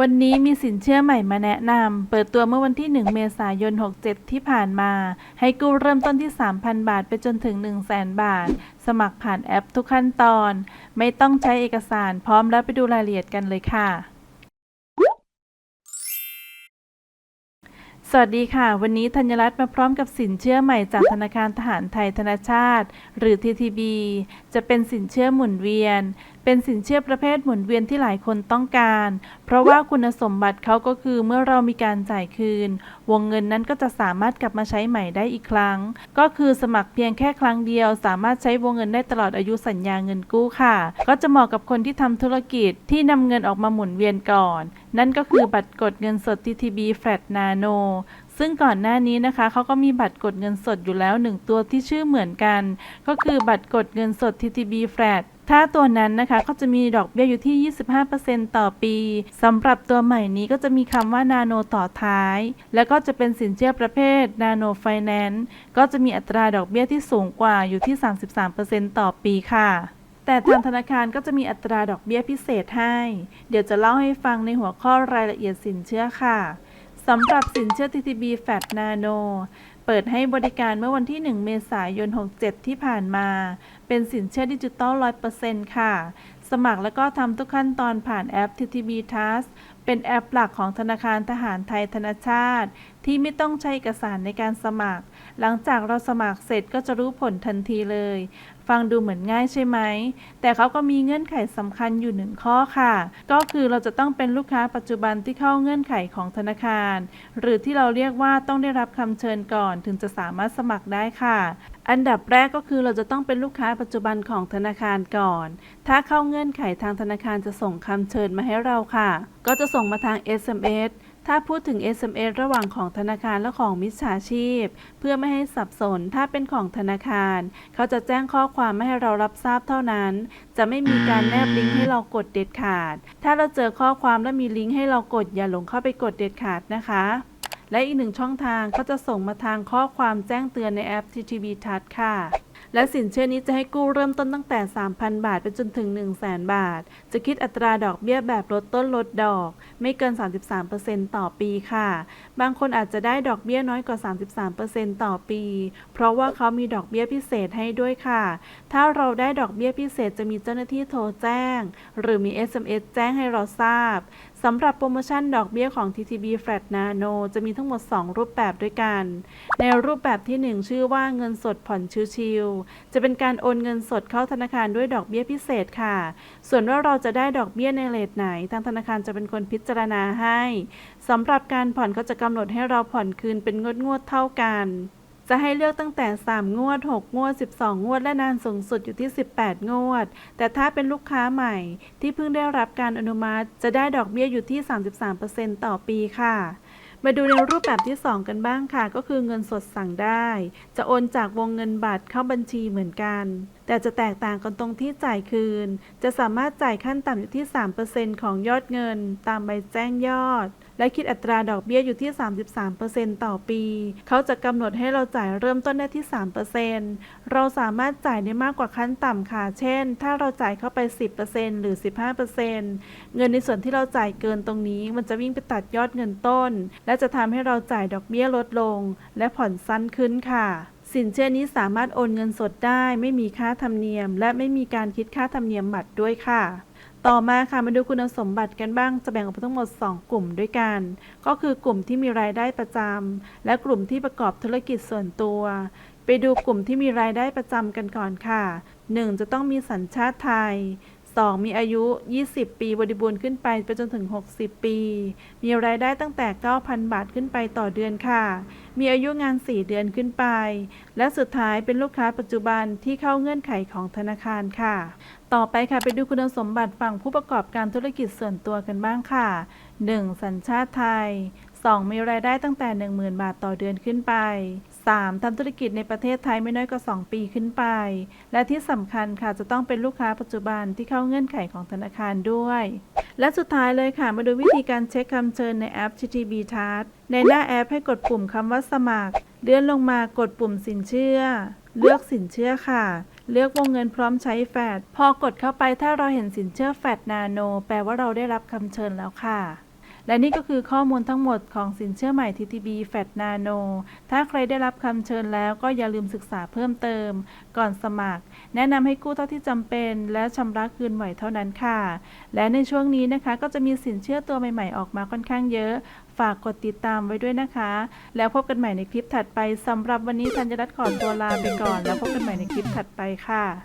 วันนี้มีสินเชื่อใหม่มาแนะนำ เปิดตัวเมื่อวันที่ 1 เมษายน 67 ที่ผ่านมา ให้กู้เริ่มต้นที่ 3,000 บาทไปจนถึง 100,000 บาท สมัครผ่านแอปทุกขั้นตอน ไม่ต้องใช้เอกสารพร้อมแล้วไปดูรายละเอียดกันเลยค่ะ สวัสดีค่ะ วันนี้ธัญรัตน์มาพร้อมกับสินเชื่อใหม่จากธนาคารทหารไทยธนาชาติ หรือ TTB จะเป็นสินเชื่อหมุนเวียน เป็นสินเชื่อประเภทหมุนเวียนที่หลายคนต้องการ เพราะว่าคุณสมบัติเขาก็คือเมื่อเรามีการจ่ายคืน วงเงินนั้นก็จะสามารถกลับมาใช้ใหม่ได้อีกครั้ง ก็คือสมัครเพียงแค่ครั้งเดียว สามารถใช้วงเงินได้ตลอดอายุสัญญาเงินกู้ค่ะ ก็จะเหมาะกับคนที่ทำธุรกิจที่นำเงินออกมาหมุนเวียนก่อน นั่นก็คือบัตรกดเงินสด TTB Flat Nano ซึ่งก่อนหน้านี้นะคะเขาก็มีบัตรกดเงินสดอยู่แล้วหนึ่งตัวที่ชื่อเหมือนกัน ก็คือบัตรกดเงินสด TTB Flat ถ้าตัวนั้นนะคะก็จะมีดอกเบี้ยอยู่ที่ 25%ต่อปีสำหรับตัวใหม่นี้ก็จะมีคำว่า Nano ต่อท้าย แล้วก็จะเป็นสินเชื่อประเภท Nano Finance ก็จะมีอัตราดอกเบี้ยที่สูงกว่าอยู่ที่ 33%ต่อปีค่ะ แต่ทางธนาคารก็จะมีอัตราดอกเบี้ยพิเศษให้ เดี๋ยวจะเล่าให้ฟังในหัวข้อรายละเอียดสินเชื่อค่ะสำหรับสินเชื่อ TTB Fat Nano เปิดให้บริการเมื่อวันที่ 1 เมษายน 67 ที่ผ่านมา เป็นสินเชื่อดิจิตอล 100%ค่ะ สมัครแล้วก็ทำทุกขั้นตอนผ่านแอป TTB Task เป็นแอปหลักของธนาคารทหารไทยธนชาติ ที่ไม่ต้องใช้เอกสารในการสมัคร หลังจากเราสมัครเสร็จก็จะรู้ผลทันทีเลย ฟังดูเหมือนง่ายใช่ไหม แต่เขาก็มีเงื่อนไขสำคัญอยู่หนึ่งข้อค่ะ ก็คือเราจะต้องเป็นลูกค้าปัจจุบันที่เข้าเงื่อนไขของธนาคาร หรือที่เราเรียกว่าต้องได้รับคำเชิญก่อนถึงจะสามารถสมัครได้ค่ะ อันดับแรกก็คือเราจะต้องเป็นลูกค้าปัจจุบันของธนาคารก่อน ถ้าเข้าเงื่อนไขทางธนาคารจะส่งคำเชิญมาให้เราค่ะ ก็จะส่งมาทาง SMS ถ้าพูดถึง SMS ระหว่างของธนาคารและของมิจฉาชีพ เพื่อไม่ให้สับสนถ้าเป็นของธนาคาร เขาจะแจ้งข้อความไม่ให้เรารับทราบเท่านั้น จะไม่มีการแนบลิงก์ให้เรากดเด็ดขาด ถ้าเราเจอข้อความและมีลิงก์ให้เรากดอย่าหลงเข้าไปกดเด็ดขาดนะคะ และอีกหนึ่งช่องทางก็จะส่งมาทางข้อความแจ้งเตือนในแอป TTB Touch ค่ะ และสินเชื่อนี้จะให้กู้เริ่มต้นตั้งแต่ 3,000 บาทไปจนถึง 100,000 บาท จะคิดอัตราดอกเบี้ยแบบลดต้นลดดอก ไม่เกิน 33%ต่อปีค่ะ บางคนอาจจะได้ดอกเบี้ยน้อยกว่า 33%ต่อปี เพราะว่าเขามีดอกเบี้ยพิเศษให้ด้วยค่ะ ถ้าเราได้ดอกเบี้ยพิเศษจะมีเจ้าหน้าที่โทรแจ้ง หรือมี SMS แจ้งให้เราทราบ สำหรับโปรโมชั่นดอกเบี้ยของ TTB Flat Nano จะมีทั้งหมด 2 รูปแบบด้วยกัน ในรูปแบบที่ 1 ชื่อว่าเงินสดผ่อนชิวๆจะเป็นการโอนเงินสดเข้าธนาคารด้วยดอกเบี้ยพิเศษค่ะ ส่วนว่าเราจะได้ดอกเบี้ยในเลทไหน ทางธนาคารจะเป็นคนพิจารณาให้สำหรับการผ่อนก็จะกำหนดให้เราผ่อนคืนเป็นงวดงวดๆเท่ากัน จะให้เลือกตั้งแต่ 3 งวด 6 งวด 12 งวด และนานสูงสุดอยู่ที่ 18 งวด แต่ถ้าเป็นลูกค้าใหม่ ที่เพิ่งได้รับการอนุมัติ จะได้ดอกเบี้ยอยู่ที่ 33%ต่อปีค่ะ มาดูในรูปแบบที่ 2 กันบ้างค่ะ ก็คือเงินสดสั่งได้ จะโอนจากวงเงินบัตรเข้าบัญชีเหมือนกัน แต่จะแตกต่างกันตรงที่จ่ายคืน จะสามารถจ่ายขั้นต่ำอยู่ที่ 3%ของยอดเงิน ตามใบแจ้งยอด และคิดอัตราดอกเบี้ยอยู่ที่ 33%ต่อปี เขาจะกำหนดให้เราจ่ายเริ่มต้นได้ที่ 3%เราสามารถจ่ายได้มากกว่าขั้นต่ำค่ะ เช่น ถ้าเราจ่ายเข้าไป 10%หรือ 15%เงินในส่วนที่เราจ่ายเกินตรงนี้ มันจะวิ่งไปตัดยอดเงินต้น และจะทำให้เราจ่ายดอกเบี้ยลดลง และผ่อนสั้นขึ้นค่ะสินเชื่อนี้สามารถโอนเงินสดได้ ไม่มีค่าธรรมเนียม และไม่มีการคิดค่าธรรมเนียมบัตรด้วยค่ะ ต่อมาค่ะมาดูคุณสมบัติกันบ้างจะแบ่งออกเป็นทั้งหมด 2 กลุ่มด้วยกัน ก็คือกลุ่มที่มีรายได้ประจำและกลุ่มที่ประกอบธุรกิจส่วนตัว ไปดูกลุ่มที่มีรายได้ประจำกันก่อนค่ะ 1. จะต้องมีสัญชาติไทย 2. มีอายุ 20 ปีบริบูรณ์ขึ้นไปไปจนถึง 60 ปี มีรายได้ตั้งแต่ 9,000 บาทขึ้นไปต่อเดือนค่ะ มีอายุงาน 4 เดือนขึ้นไป และสุดท้ายเป็นลูกค้าปัจจุบันที่เข้าเงื่อนไขของธนาคารค่ะ ต่อไปค่ะไปดูคุณสมบัติฝั่งผู้ประกอบการธุรกิจส่วนตัวกันบ้างค่ะ 1. สัญชาติไทย 2. มีรายได้ตั้งแต่ 10,000 บาทต่อเดือนขึ้นไป 3. ทำธุรกิจในประเทศไทยไม่น้อยกว่า 2 ปีขึ้นไป และที่สำคัญค่ะจะต้องเป็นลูกค้าปัจจุบันที่เข้าเงื่อนไขของธนาคารด้วย และสุดท้ายเลยค่ะ มาดูวิธีการเช็คคำเชิญในแอป TTB Touch ในหน้าแอปให้กดปุ่มคำว่าสมัคร เลื่อนลงมากดปุ่มสินเชื่อ เลือกสินเชื่อค่ะ เลือกวงเงินพร้อมใช้แฟดพอกดเข้าไปถ้าเราเห็นสินเชื่อแฟดนาโน แปลว่าเราได้รับคำเชิญแล้วค่ะ และนี่ก็คือข้อมูลทั้งหมดของสินเชื่อใหม่ TTB Fat Nano ถ้าใครได้รับคำเชิญแล้วก็อย่าลืมศึกษาเพิ่มเติม ก่อนสมัคร แนะนำให้กู้เท่าที่จำเป็น และชำระคืนไหวเท่านั้นค่ะ และในช่วงนี้นะคะก็จะมีสินเชื่อตัวใหม่ๆออกมาค่อนข้างเยอะ ฝากกดติดตามไว้ด้วยนะคะ แล้วพบกันใหม่ในคลิปถัดไปสำหรับวันนี้ธัญรัตน์ขอตัวลาไปก่อน แล้วพบกันใหม่ในคลิปถัดไปค่ะ